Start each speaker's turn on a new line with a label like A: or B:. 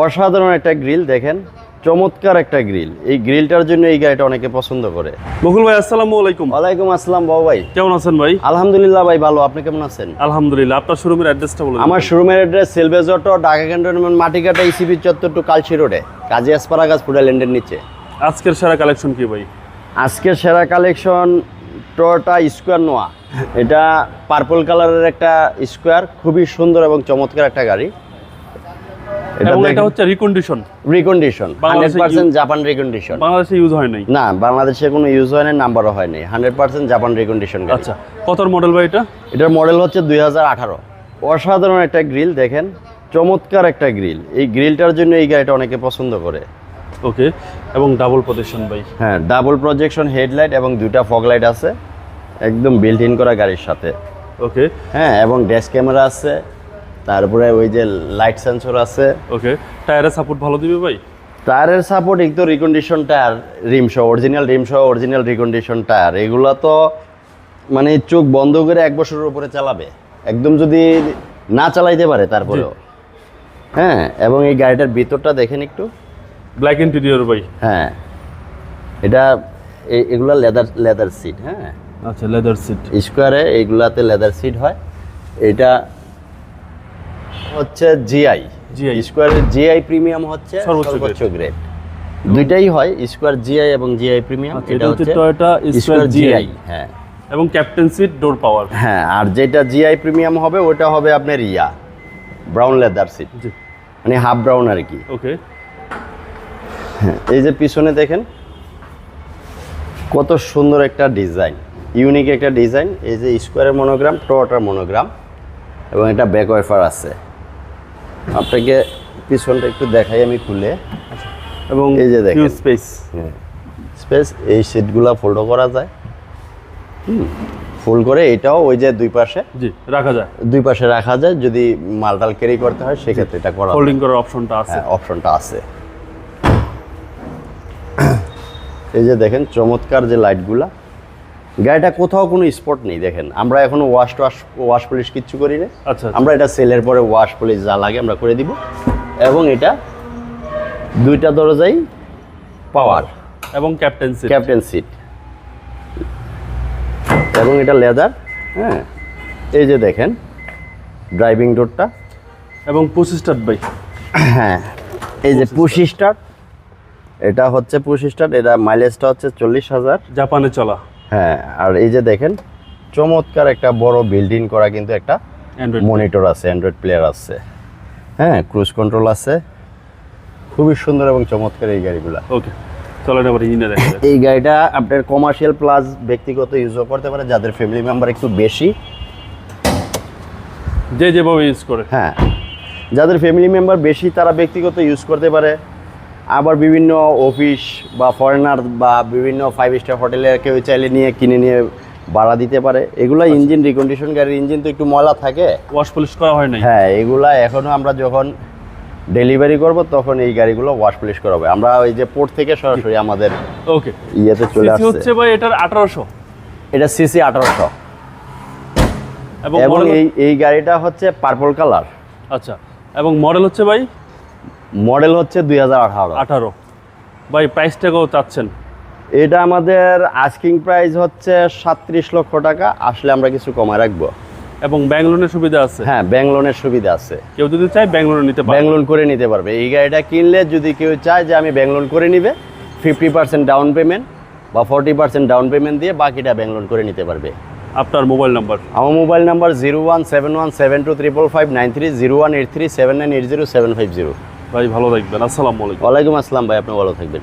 A: অসাধারণ একটা গ্রিল দেখেন। চমৎকার একটা গ্রিল। এই গ্রিলটার জন্য এই গাড়িটা অনেকে পছন্দ করে।
B: বকুল ভাই আসসালামু আলাইকুম।
A: ওয়ালাইকুম আসসালাম বাবু ভাই।
B: কেমন আছেন ভাই?
A: আলহামদুলিল্লাহ ভাই ভালো। আপনি কেমন আছেন?
B: আলহামদুলিল্লাহ। আপনার শোরুমের অ্যাড্রেসটা বলুন
A: আমার শোরুমের address salvage auto Dhaka cantonment Matikata ECB চত্বর টু কালচি রোডে। কাজী আসপারাগাছ ফুডাল্যান্ডের নিচে।
B: আজকের সেরা কালেকশন কি ভাই?
A: আজকের সেরা কালেকশন টোয়োটা স্কোয়ার নোয়া এটা পার্পল কালারের একটা স্কোয়ার খুবই সুন্দর এবং চমৎকার একটা গাড়ি।
B: এবং এটা হচ্ছে রিকন্ডিশন
A: রিকন্ডিশন জাপান রিকন্ডিশন
B: বাংলাদেশে ইউজ হয় নাই?
A: না বাংলাদেশে কোনো ইউজ হয় নাম্বারও হয় নাই। জাপান রিকন্ডিশন গাড়ি।
B: আচ্ছা কতর মডেল ভাই এটা?
A: এটার মডেল হচ্ছে দুই হাজার আঠারো। অসাধারণ একটা গ্রিল দেখেন। চমৎকার একটা গ্রিল এই গ্রিলটার জন্য এই গাড়িটা অনেকে পছন্দ করে।
B: ওকে এবং ডাবল প্রোটেকশন ভাই।
A: হ্যাঁ ডাবল প্রজেকশন হেডলাইট এবং দুইটা ফগ লাইট আছে। একদম বিল্ট ইন করা গাড়ির সাথে।
B: ওকে
A: হ্যাঁ এবং ড্যাশ ক্যামেরা আছে। তারপরে ওই যে লাইট সেন্সর আছে।
B: ওকে টায়ারের সাপোর্ট ভালো দিবে ভাই?
A: টায়ারের সাপোর্ট একটু রিকন্ডিশন টায়ার রিম সহ অরিজিনাল রিম সহ অরিজিনাল রিকন্ডিশন টায়ার এগুলো তো মানে চোখ বন্ধ করে এক বছরের উপরে চালাবে। একদম যদি না চালাইতে পারে তারপরেও। হ্যাঁ এবং এই গাড়িটার ভিতরটা দেখেন একটু।
B: ব্ল্যাক ইন্টেরিয়র ভাই।
A: হ্যাঁ এটা এগুলা লেদার লেদার সিট হ্যাঁ।
B: আচ্ছা লেদার সিট
A: স্কোয়ারে এইগুলাতে লেদার সিট হয়। এটা হচ্ছে জিআই
B: GI
A: স্কোয়ারের জিআই প্রিমিয়াম হচ্ছে
B: সর্বোচ্চ
A: গ্রেড দুইটাই হয় স্কোয়ার জিআই এবং জিআই প্রিমিয়াম
B: আচ্ছা, এটা হচ্ছে Toyota স্কোয়ার জিআই
A: হ্যাঁ।
B: এবং ক্যাপ্টেন সিট ডোর পাওয়ার
A: হ্যাঁ আর যেটা জিআই প্রিমিয়াম হবে ওটা হবে আপনার ইয়া ব্রাউন লেদার সিট
B: জি।
A: মানে হাফ ব্রাউন আর কি।
B: ওকে।
A: হ্যাঁ, এই যে পিছনে দেখেন কত সুন্দর একটা ডিজাইন ইউনিক একটা ডিজাইন। এই যে স্কোয়ারের মনোগ্রাম টোটার মনোগ্রাম এবং এটা ব্যাক ওয়াইফার আছে। আপনাকে পিছনটা একটু দেখাই আমি খুলে।
B: এবং
A: এই যে দেখেন।
B: স্পেস
A: স্পেস এই সিটগুলা ফোল্ডও করা যায়। ফোল্ড করে এটাও ওই যে দুই পাশে।
B: জি রাখা যায়।
A: দুই পাশে রাখা যায় যদি মালটাল ক্যারি করতে হয় সেক্ষেত্রে এটা করা।
B: হোল্ডিং করার অপশনটা আছে।
A: হ্যাঁ অপশনটা আছে। এই যে দেখেন চমৎকার যে লাইটগুলা গাড়িটা কোথাও কোনো স্পট নেই দেখেন। আমরা এখনও ওয়াশ টোয়াশ ওয়াশ পলিশ কিচ্ছু করি না
B: আচ্ছা
A: আমরা এটা সেলের পরে ওয়াশ পলিশ যা লাগে আমরা করে দিব। এবং এটা দুইটা দরজাই পাওয়ার
B: এবং ক্যাপ্টেন সিট
A: ক্যাপ্টেন সিট এবং এটা লেদার হ্যাঁ। এই যে দেখেন ড্রাইভিং ডোরটা
B: এবং পঁচিশ স্টার্ট ভাই।
A: হ্যাঁ এই যে পুশ স্টার্ট এটা হচ্ছে পুশ স্টার্ট এটা মাইলেজটা হচ্ছে চল্লিশ হাজার।
B: জাপানে চলা।
A: হ্যাঁ আর এই যে দেখেন চমৎকার একটা বড় বিল্ডিং করা কিন্তু একটা
B: অ্যান্ড্রয়েড
A: মনিটর আছে অ্যান্ড্রয়েড প্লেয়ার আছে। হ্যাঁ ক্রুজ কন্ট্রোল আছে। খুবই সুন্দর এবং চমৎকার এই গাড়িগুলা।
B: ওকে চলেন এবার ইঞ্জিনে দেখা
A: এই গাড়িটা আপনার কমার্শিয়াল প্লাস ব্যক্তিগত ইউজও করতে পারে যাদের ফ্যামিলি মেম্বার একটু বেশি।
B: যে যেভাবে ইউজ করে।
A: হ্যাঁ যাদের ফ্যামিলি মেম্বার বেশি তারা ব্যক্তিগত ইউজ করতে পারে। আবার বিভিন্ন অফিস বা ফরেনার বা বিভিন্ন ফাইভ স্টার হোটেলে কেউ চাইলে নিয়ে কিনে নিয়ে ভাড়া দিতে পারে। এগুলা ইঞ্জিন রিকন্ডিশন গাড়ির ইঞ্জিন তো একটু ময়লা থাকে।
B: ওয়াশ পলিশ করা হয় না
A: হ্যাঁ এগুলা এখনও আমরা যখন ডেলিভারি করব তখন এই গাড়িগুলো ওয়াশ পলিশ করাবে আমরা ওই যে পোর্ট থেকে সরাসরি আমাদের
B: ওকে
A: ইয়েতে চলে আসছে।
B: হচ্ছে ভাই এটার আঠারোশো।
A: এটা সিসি আঠারোশো।
B: এবং
A: এবং এই এই গাড়িটা হচ্ছে পার্পল কালার
B: আচ্ছা। এবং মডেল হচ্ছে ভাই
A: মডেল হচ্ছে দুই হাজার আঠারো।
B: আঠারো। ভাই প্রাইসটাকেও চাচ্ছেন।
A: এটা আমাদের আস্কিং প্রাইস হচ্ছে সাত্রিশ লক্ষ টাকা। আসলে আমরা কিছু কমায় রাখব।
B: এবং ব্যাংক লোনের সুবিধা আছে?
A: হ্যাঁ ব্যাংক লোনের সুবিধা আছে।
B: কেউ যদি চায় ব্যাংক লোনে নিতে
A: ব্যাংক লোন করে নিতে পারবে। এই গাড়িটা কিনলে যদি কেউ চায় যে আমি ব্যাংক লোন করে নিবে ফিফটি পার্সেন্ট ডাউন পেমেন্ট বা ফর্টি পার্সেন্ট ডাউন পেমেন্ট দিয়ে বাকিটা ব্যাংক লোন করে নিতে পারবে।
B: আপনার মোবাইল নাম্বার
A: আমার mobile number zero one seven one seven two triple five nine three zero one eight three seven nine eight zero seven five zero
B: ভাই ভালো থাকবেন। আসসালামু আলাইকুম।
A: ওয়ালাইকুম আসসালাম ভাই আপনি ভালো থাকবেন।